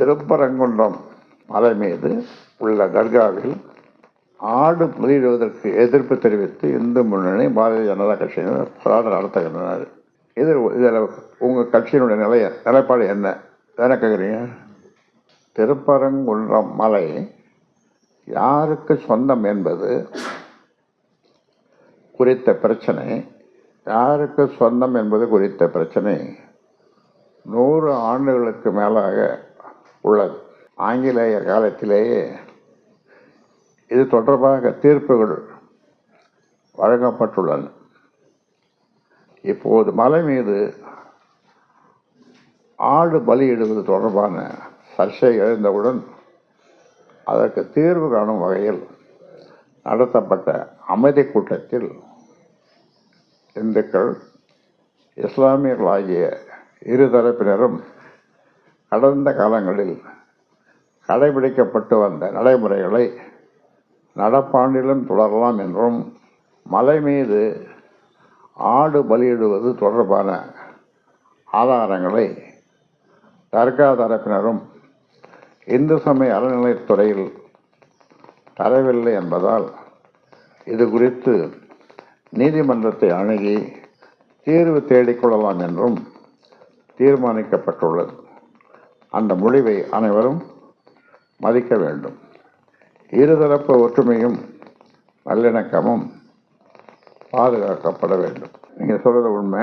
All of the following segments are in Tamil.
திருப்பரங்குன்றம் மலை மீது உள்ள தர்காவில் ஆடு புதியிடுவதற்கு எதிர்ப்பு தெரிவித்து இந்து முன்னணி பாரதிய ஜனதா கட்சியினர் போராட்டம் நடத்துகின்றனர். இதில் இதில் உங்கள் கட்சியினுடைய நிலைய நிலைப்பாடு என்ன? என்ன கேட்குறீங்க திருப்பரங்குன்றம் மலை யாருக்கு சொந்தம் என்பது குறித்த பிரச்சனை. யாருக்கு சொந்தம் என்பது குறித்த பிரச்சனை. நூறு ஆண்டுகளுக்கு மேலாக உள்ளது. ஆங்கிலேய காலத்திலேயே இது தொடர்பாக தீர்ப்புகள் வழங்கப்பட்டுள்ளன. இப்போது மலை மீது ஆடு பலியிடுவது தொடர்பான சர்ச்சை எழுந்தவுடன் அதற்கு தீர்வு காணும் வகையில் நடத்தப்பட்ட அமைதி கூட்டத்தில் இந்துக்கள் இஸ்லாமியர்கள் ஆகிய இருதரப்பினரும் கடந்த காலங்களில் கடைபிடிக்கப்பட்டு வந்த நடைமுறைகளை நடப்பாண்டிலும் தொடரலாம் என்றும் மலை மீது ஆடு பலியிடுவது தொடர்பான ஆதாரங்களை தர்கா தரப்பினரும் இந்து சமய அறநிலையத்துறையில் தரவில்லை என்பதால் இது குறித்து நீதிமன்றத்தை அணுகி தீர்வு தேடிக்கொள்ளலாம் என்றும் தீர்மானிக்கப்பட்டுள்ளது. அந்த முடிவை அனைவரும் மதிக்க வேண்டும். இருதரப்பு ஒற்றுமையும் நல்லிணக்கமும் பாதுகாக்கப்பட வேண்டும். நீங்கள் சொல்கிற உண்மை.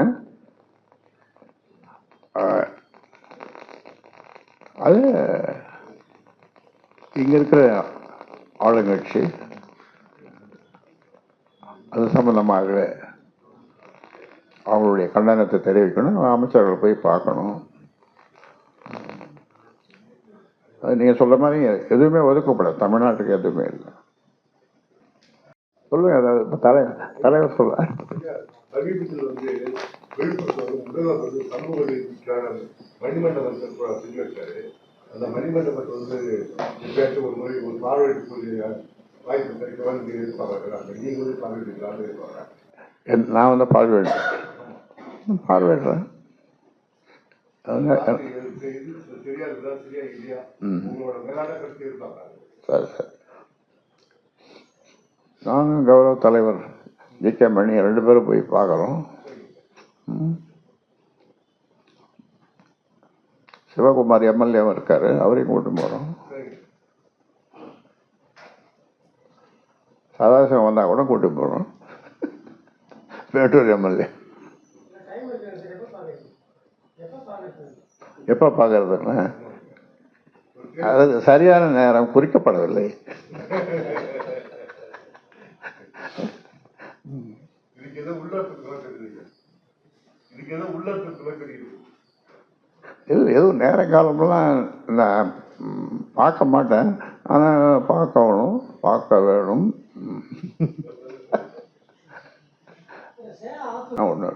அது இங்கே இருக்கிற ஆளுங்கட்சி அது சம்பந்தமாக அவங்களுடைய கண்டனத்தை தெரிவிக்கணும் அமைச்சர்கள் போய் பார்க்கணும். அது நீங்கள் சொல்ற மாதிரி எதுவுமே ஒதுக்கப்படாது. தமிழ்நாட்டுக்கு எதுவுமே இல்லை. சொல்லுங்க அதாவது இப்ப தலை தலைவர் சொல்ல சமீபத்தில் வந்து விழுப்புரத்தில் முதல்வர் வந்து சமூக நீதிக்கான மணிமண்டபத்தை இப்போ செஞ்சு வச்சாரு அந்த மணிமண்டபத்தை வந்து எப்பயாச்சும் ஒரு முறை ஒரு பார்வையிடக்கூடிய வாய்ப்பு கிடைக்கவான்னு நீங்க எதிர்பார்க்குறாங்க நீங்க வந்து பார்வையிடலாம்னு எதிர்பார்க்குறாங்க என்- நான் வந்து பார்வையிடுறேன். பார்வையிடுறேன். சரி சரி. நானும் கௌரவ தலைவர் ஜி. கே. மணி ரெண்டு பேரும் போய் பார்க்குறோம். ம். சிவகுமார் எம்எல்ஏவும் இருக்காரு அவரையும் கூட்டு போகிறோம் சதாசிவம் வந்தால் கூட கூட்டு போகிறோம் மேட்டூர் எம்எல்ஏ. எப்போ பார்க்கறதுன்னா அது சரியான நேரம் குறிக்கப்படவில்லை. இது எதுவும் நேர காலமெல்லாம் நான் பார்க்க மாட்டேன். ஆனால் பார்க்கணும் பார்க்க வேணும். ஒன்று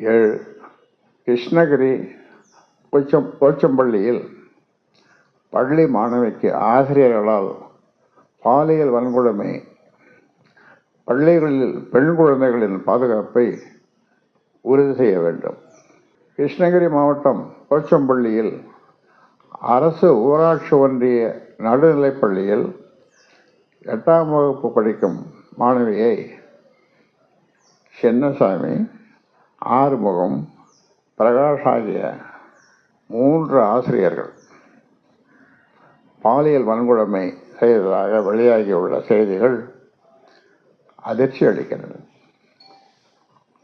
ஏழு கிருஷ்ணகிரி போச்சம் போச்சம்பள்ளியில் பள்ளி மாணவிக்கு ஆசிரியர்களால் பாலியல் வன்கொடுமை பள்ளிகளில் பெண் குழந்தைகளின் பாதுகாப்பை உறுதி செய்ய வேண்டும். கிருஷ்ணகிரி மாவட்டம் கோச்சம்பள்ளியில் அரசு ஊராட்சி ஒன்றிய நடுநிலைப்பள்ளியில் எட்டாம் வகுப்பு படிக்கும் மாணவியை சின்னசாமி ஆறுமுகம் பிரகாஷ் ஆகிய மூன்று ஆசிரியர்கள் பாலியல் வன்கொடுமை செய்ததாக வெளியாகியுள்ள செய்திகள் அதிர்ச்சி அளிக்கிறது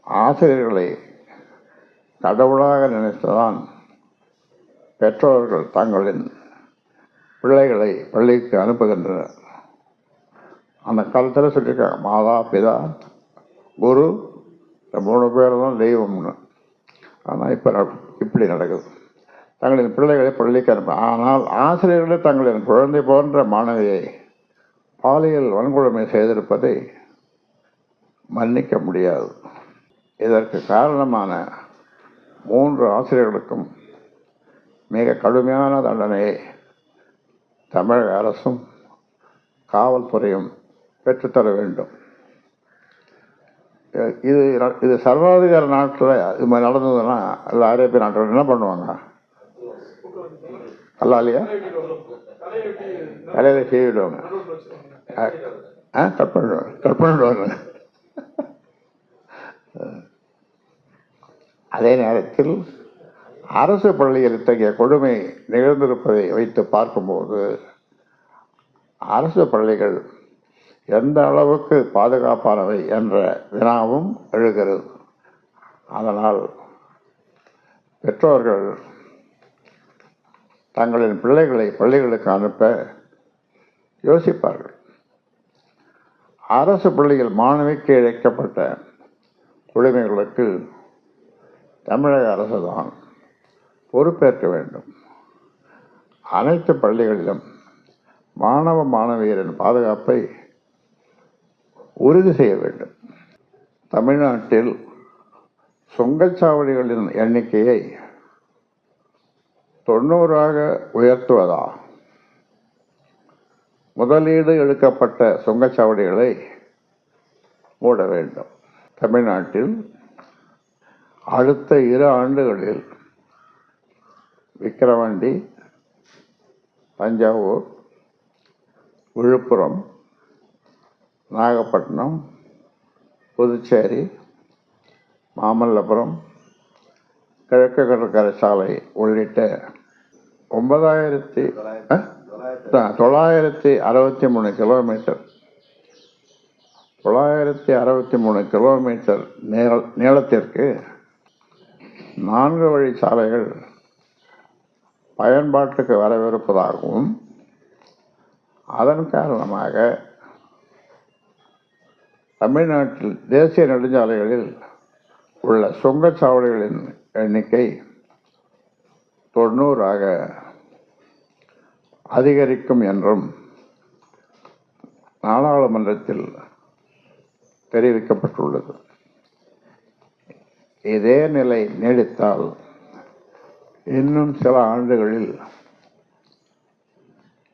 ஆசிரியர்களை கடவுளாக நினைத்துதான் பெற்றோர்கள் தங்களின் பிள்ளைகளை பள்ளிக்கு அனுப்புகின்றனர். அந்த காலத்தில் சொல்லியிருக்காங்க மாதா பிதா குரு இந்த மூணு பேர் தான் தெய்வம்னு. ஆனால் இப்போ இப்படி நடக்குது. தங்களின் பிள்ளைகளை பள்ளிக்கு அனுப்ப ஆனால் ஆசிரியர்களே தங்களின் குழந்தை போன்ற மாணவியை பாலியல் வன்கொடுமை செய்திருப்பதை மன்னிக்க முடியாது. இதற்கு காரணமான மூன்று ஆசிரியர்களுக்கும் மிக கடுமையான தண்டனையை தமிழக அரசும் காவல்துறையும் பெற்றுத்தர வேண்டும். இது இது சர்வாதிகார நாட்டில் இது மாதிரி நடந்ததுன்னா இல்லை அரேபிய நாட்டில் என்ன பண்ணுவாங்க? கல்லாலியா தலையில செய்விடுவாங்க ஆ கட் பண்ணிடுவாங்க. கட் பண்ணிடுவாங்க. அதே நேரத்தில் அரசு பள்ளியில் இத்தகைய கொடுமை நிகழ்ந்திருப்பதை வைத்து பார்க்கும்போது அரசு பள்ளிகள் எந்த அளவுக்கு பாதுகாப்பானவை என்ற வினாவும் எழுகிறது. அதனால் பெற்றோர்கள் தங்களின் பிள்ளைகளை பள்ளிகளுக்கு அனுப்ப யோசிப்பார்கள். அரசு பள்ளியில் மாணவிக்கு இழைக்கப்பட்ட கொடுமைகளுக்கு தமிழக அரசு தான் பொறுப்பேற்க வேண்டும். அனைத்து பள்ளிகளிலும் மாணவ மாணவியரின் பாதுகாப்பை உறுதி செய்ய வேண்டும். தமிழ்நாட்டில் சுங்கச்சாவடிகளின் எண்ணிக்கையை தொண்ணூறாக உயர்த்துவதா? முதலீடு எடுக்கப்பட்ட சுங்கச்சாவடிகளை மூட வேண்டும். தமிழ்நாட்டில் அடுத்த இரு ஆண்டுகளில் விக்கிரவாண்டி தஞ்சாவூர் விழுப்புரம் நாகப்பட்டினம் புதுச்சேரி மாமல்லபுரம் கிழக்கு கடற்கரை சாலை உள்ளிட்ட ஒன்பதாயிரத்தி தொள்ளாயிரத்தி அறுபத்தி மூணு கிலோமீட்டர். தொள்ளாயிரத்தி அறுபத்தி மூணு கிலோமீட்டர் நீள நீளத்திற்கு நான்கு வழி சாலைகள் பயன்பாட்டுக்கு வரவிருப்பதாகவும் அதன் காரணமாக தமிழ்நாட்டில் தேசிய நெடுஞ்சாலைகளில் உள்ள சுங்கச்சாவடிகளின் எண்ணிக்கை தொண்ணூறாக அதிகரிக்கும் என்றும் நாடாளுமன்றத்தில் தெரிவிக்கப்பட்டுள்ளது. இதே நிலை நீடித்தால் இன்னும் சில ஆண்டுகளில்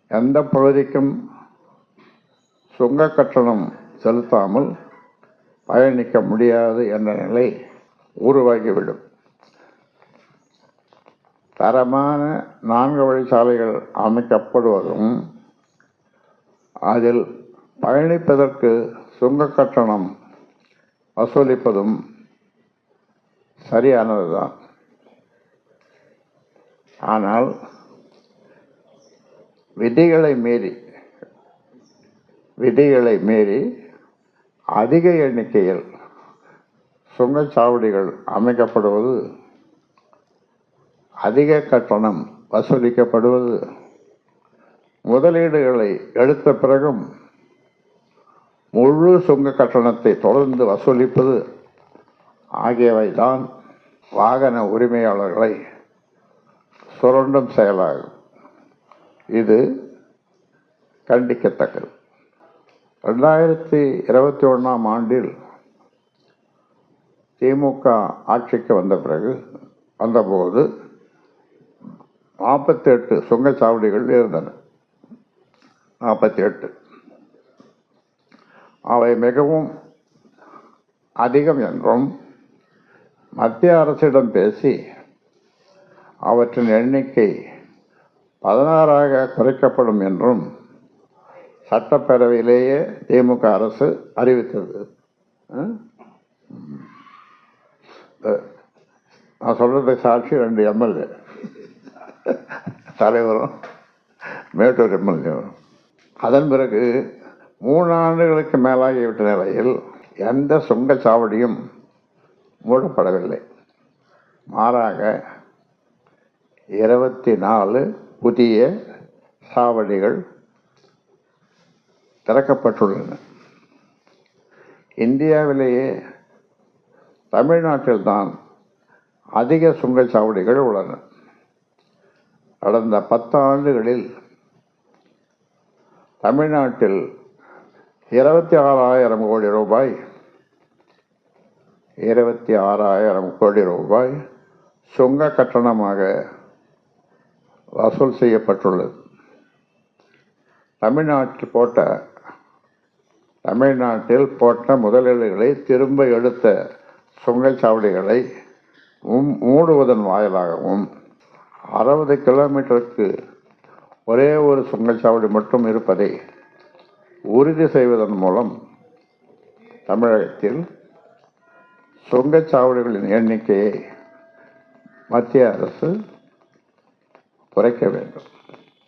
எந்த பகுதிக்கும் சுங்க கட்டணம் செலுத்தாமல் பயணிக்க முடியாது என்ற நிலை உருவாகிவிடும். தரமான நான்கு வழிச்சாலைகள் அமைக்கப்படுவதும் அதில் பயணிப்பதற்கு சுங்க கட்டணம் வசூலிப்பதும் சரியானதுதான். ஆனால் விதிகளை மீறி விதிகளை மீறி அதிக எண்ணிக்கையில் சுங்கச்சாவடிகள் அமைக்கப்படுவது அதிக கட்டணம் வசூலிக்கப்படுவது முதலீடுகளை எடுத்த பிறகும் முழு சுங்க கட்டணத்தை தொடர்ந்து வசூலிப்பது ஆகியவைதான் வாகன உரிமையாளர்களை சுரண்டும் செயலாகும். இது கண்டிக்கத்தக்கது. ரெண்டாயிரத்தி இருபத்தி ஒன்றாம் ஆண்டில் திமுக ஆட்சிக்கு வந்த பிறகு வந்தபோது நாற்பத்தி எட்டு சுங்கச்சாவடிகள் இருந்தன. நாற்பத்தி எட்டு அவை மிகவும் அதிகம் என்றும் மத்திய அரசிடம் பேசி அவற்றின் எண்ணிக்கை பதினாறாக குறைக்கப்படும் என்றும் சட்டப்பேரவையிலேயே திமுக அரசு அறிவித்தது. நான் சொல்கிறது சாட்சி ரெண்டு எம்எல்ஏ. தலைவரும் மேட்டூர் எம்எல்ஏவரும் அதன் பிறகு மூணு ஆண்டுகளுக்கு மேலாகிவிட்ட நிலையில் எந்த சுங்கச்சாவடியும் மூடப்படவில்லை. மாறாக இருபத்தி நாலு புதிய சாவடிகள் திறக்கப்பட்டுள்ளன. இந்தியாவிலேயே தமிழ்நாட்டில்தான் அதிக சுங்கச்சாவடிகள் உள்ளன. கடந்த பத்து ஆண்டுகளில் தமிழ்நாட்டில் இருபத்தி ஆறாயிரம் கோடி ரூபாய் இருபத்தி ஆறாயிரம் கோடி ரூபாய் சுங்க கட்டணமாக வசூல் செய்யப்பட்டுள்ளது. தமிழ்நாட்டில் போட்ட தமிழ்நாட்டில் போட்ட முதலீடுகளை திரும்ப எடுத்த சுங்கச்சாவடிகளை மூடுவதன் வாயிலாகவும் அறுபது கிலோமீட்டருக்கு ஒரே ஒரு சுங்கச்சாவடி மட்டும் இருப்பதை உறுதி செய்வதன் மூலம் தமிழகத்தில் சுங்கச்சாவடிகளின் எண்ணிக்கையை மத்திய அரசு குறைக்க வேண்டும்.